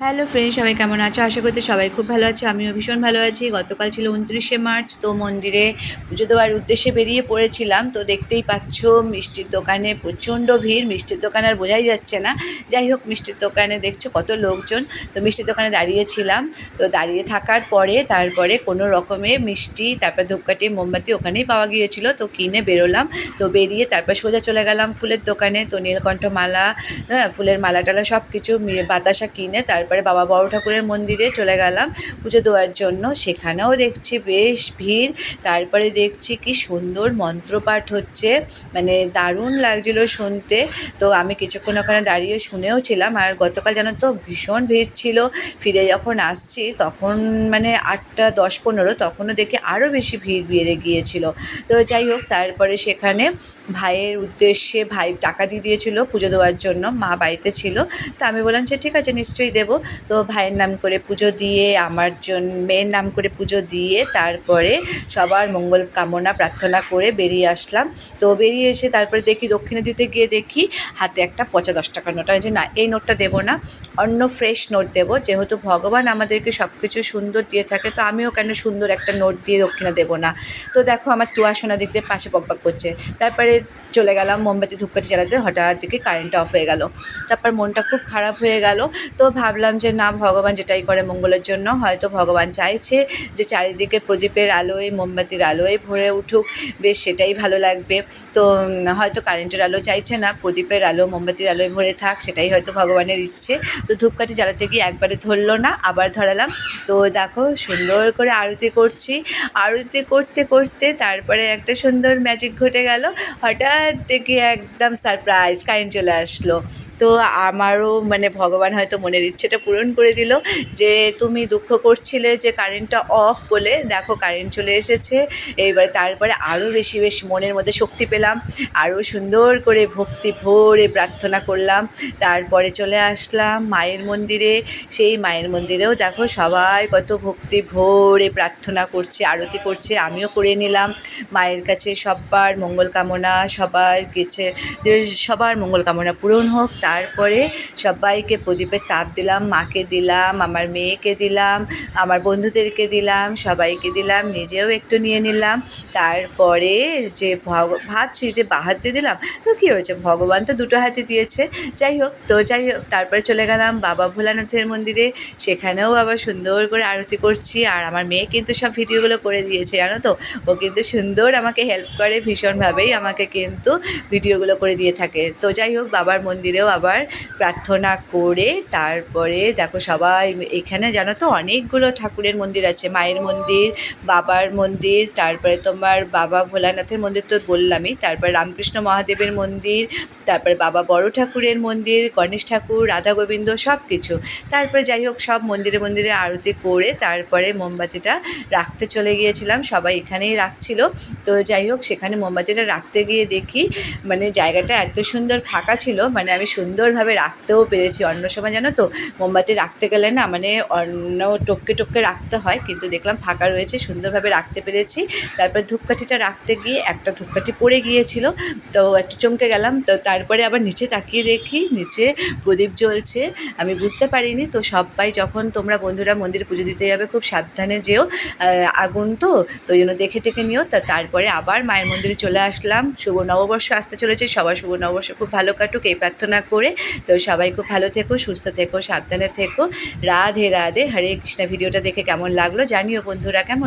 Hello friend সবাই কেমন আছো? আশা করতে সবাই খুব ভালো আছে। আমিও ভীষণ ভালো আছি। গতকাল ছিল উনত্রিশে মার্চ, তো মন্দিরে পুজো দেওয়ার উদ্দেশ্যে বেরিয়ে পড়েছিলাম। তো দেখতেই পাচ্ছ, মিষ্টির দোকানে প্রচণ্ড ভিড়। মিষ্টির দোকান আর বোঝাই যাচ্ছে না। যাই হোক, মিষ্টির দোকানে দেখছ কত লোকজন। তো মিষ্টির দোকানে দাঁড়িয়েছিলাম। তো দাঁড়িয়ে থাকার পরে, তারপরে কোনো রকমে মিষ্টি, তারপর ধূপকাঠি, মোমবাতি ওখানেই পাওয়া গিয়েছিল। তো কিনে বেরোলাম। তো বেরিয়ে তারপর সোজা চলে গেলাম ফুলের দোকানে। তো নীলকণ্ঠ মালা হ্যাঁ ফুলের মালা টালা সব কিছু বাতাসা কিনে তারপরে বাবা বড় ঠাকুরের মন্দিরে চলে গেলাম পুজো দেওয়ার জন্য। সেখানেও দেখছি বেশ ভিড়। তারপরে দেখছি কি সুন্দর মন্ত্রপাঠ হচ্ছে। মানে দারুণ লাগছিল শুনতে। তো আমি কিছুক্ষণ ওখানে দাঁড়িয়ে শুনেও ছিলাম। আর গতকাল জানো তো ভীষণ ভিড় ছিল। ফিরে যখন আসছি তখন মানে আটটা দশ পনেরো তখনও দেখে আরও বেশি ভিড় বেড়ে গিয়েছিল। তো যাই হোক, তারপরে সেখানে ভাইয়ের উদ্দেশ্যে ভাই টাকা দিয়ে দিয়েছিল পুজো দেওয়ার জন্য। মা বাড়িতে ছিল। তো আমি বললাম যে ঠিক আছে, নিশ্চয়ই দেবো। তো ভাইয়ের নাম করে পুজো দিয়ে, আমার জন্য মেয়ের নাম করে পুজো দিয়ে তারপরে সবার মঙ্গল কামনা প্রার্থনা করে বেরিয়ে আসলাম। তো বেরিয়ে এসে তারপরে দেখি দক্ষিণে দিতে গিয়ে দেখি হাতে একটা পচা দশ টাকার নোট। যে না, এই নোটটা দেবো না, অন্য ফ্রেশ নোট দেবো। যেহেতু ভগবান আমাদেরকে সব কিছু সুন্দর দিয়ে থাকে, তো আমিও কেন সুন্দর একটা নোট দিয়ে দক্ষিণা দেবো না? তো দেখো আমার তুয়াশোনা দিয়ে পাশে বকবক করছে। তারপরে চলে গেলাম মোমবাতি ধূপকাঠি জ্বালাতে, হঠাৎ দিকে কারেন্টটা অফ হয়ে গেল। তারপর মনটা খুব খারাপ হয়ে গেল। তো ভাবলাম যে, না, ভগবান যেটাই করে মঙ্গলের জন্য, হয়তো ভগবান চাইছে যে, চারিদিকে প্রদীপের আলোয়, মোমবাতির আলোয় ভরে উঠুক। বেশ, সেটাই ভালো লাগবে। তো হয়তো কারেন্টের আলো চাইছে না, প্রদীপের আলো, মোমবাতির আলোয় ভরে থাক, সেটাই হয়তো ভগবানের ইচ্ছে। তো, ধূপকাঠি জ্বালাতে গিয়ে একবারে ধরলো না, আবার ধরালাম। তো, দেখো, সুন্দর করে আরতি করছি। আরতি করতে করতে তারপরে একটা সুন্দর ম্যাজিক ঘটে গেল। হঠাৎ দেখি একদম সারপ্রাইজ কারেন্ট চলে আসলো। তো, আমারও মানে ভগবান হয়তো মনের ইচ্ছেটা পূরণ করে দিল যে তুমি দুঃখ করছিলে যে কারেন্টটা অফ বলে। দেখো কারেন্ট চলে এসেছে। এবার তারপরে আরও বেশি বেশি মনের মধ্যে শক্তি পেলাম। আরও সুন্দর করে ভক্তি ভরে প্রার্থনা করলাম। তারপরে চলে আসলাম মায়ের মন্দিরে। সেই মায়ের মন্দিরেও দেখো সবাই কত ভক্তি ভরে প্রার্থনা করছে, আরতি করছে। আমিও করে নিলাম। মায়ের কাছে সবার মঙ্গল কামনা, সবার কিছু, সবার মঙ্গল কামনা পূরণ হোক। তারপরে সবাইকে প্রদীপের তাপ দিলাম। মাকে দিলাম, আমার মেয়েকে দিলাম, আমার বন্ধুদেরকে দিলাম, সবাইকে দিলাম, নিজেও একটু নিয়ে নিলাম। তারপরে যে ভাবছি যে বা হাত দিয়ে দিলাম, তো কী হয়েছে? ভগবান তো দুটো হাতে দিয়েছে। যাই হোক, তো যাই হোক, তারপরে চলে গেলাম বাবা ভোলানাথের মন্দিরে। সেখানেও আবার সুন্দর করে আরতি করছি, আর আমার মেয়ে কিন্তু সব ভিডিওগুলো করে দিয়েছে, জানো তো? ও কিন্তু সুন্দর আমাকে হেল্প করে ভীষণভাবেই, আমাকে কিন্তু ভিডিওগুলো করে দিয়ে থাকে। তো যাই হোক, বাবার মন্দিরেও আবার প্রার্থনা করে তারপরে দেখো সবাই এখানে জানো তো অনেকগুলো ঠাকুরের মন্দির আছে। মায়ের মন্দির, বাবার মন্দির, তারপরে তোমার বাবা ভোলানাথের মন্দির তো বললামই, তারপর রামকৃষ্ণ মহাদেবের মন্দির, তারপরে বাবা বড় ঠাকুরের মন্দির, গণেশ ঠাকুর, রাধা গোবিন্দ সব কিছু তারপরে যাই হোক সব মন্দিরে মন্দিরে আরতি করে তারপরে মোমবাতিটা রাখতে চলে গিয়েছিলাম। সবাই এখানেই রাখছিল। তো যাই হোক সেখানে মোমবাতিটা রাখতে গিয়ে দেখি মানে জায়গাটা এত সুন্দর ফাঁকা ছিল মানে আমি সুন্দরভাবে রাখতেও পেরেছি। অন্য সময় জানো তো মোমবাতি রাখতে গেলে না মানে অন্য টপকে টপকে রাখতে হয়, কিন্তু দেখলাম ফাঁকা রয়েছে, সুন্দরভাবে রাখতে পেরেছি। তারপর ধূপকাঠিটা রাখতে গিয়ে একটা ধূপকাঠি পড়ে গিয়েছিল, তো একটু চমকে গেলাম, তো তারপরে আবার নিচে তাকিয়ে দেখি, নিচে প্রদীপ জ্বলছে, আমি বুঝতে পারিনি। তো সবাই যখন তোমরা বন্ধুরা মন্দিরে পুজো দিতে যাবে, খুব সাবধানে যেও আগুন তো তো জন্য দেখে টেকে নিও। তা তারপরে আবার মায়ের মন্দিরে চলে আসলাম। শুভ নববর্ষ আসতে চলেছে, সবার শুভ নববর্ষ খুব ভালো কাটুক, এই প্রার্থনা করে। তো সবাই খুব ভালো থেকো, সুস্থ থেকো সাবধানে থেকো। রাধে রাধে হরে কৃষ্ণ। ভিডিওটা দেখে কেমন লাগল জানিও বন্ধুরা কেমন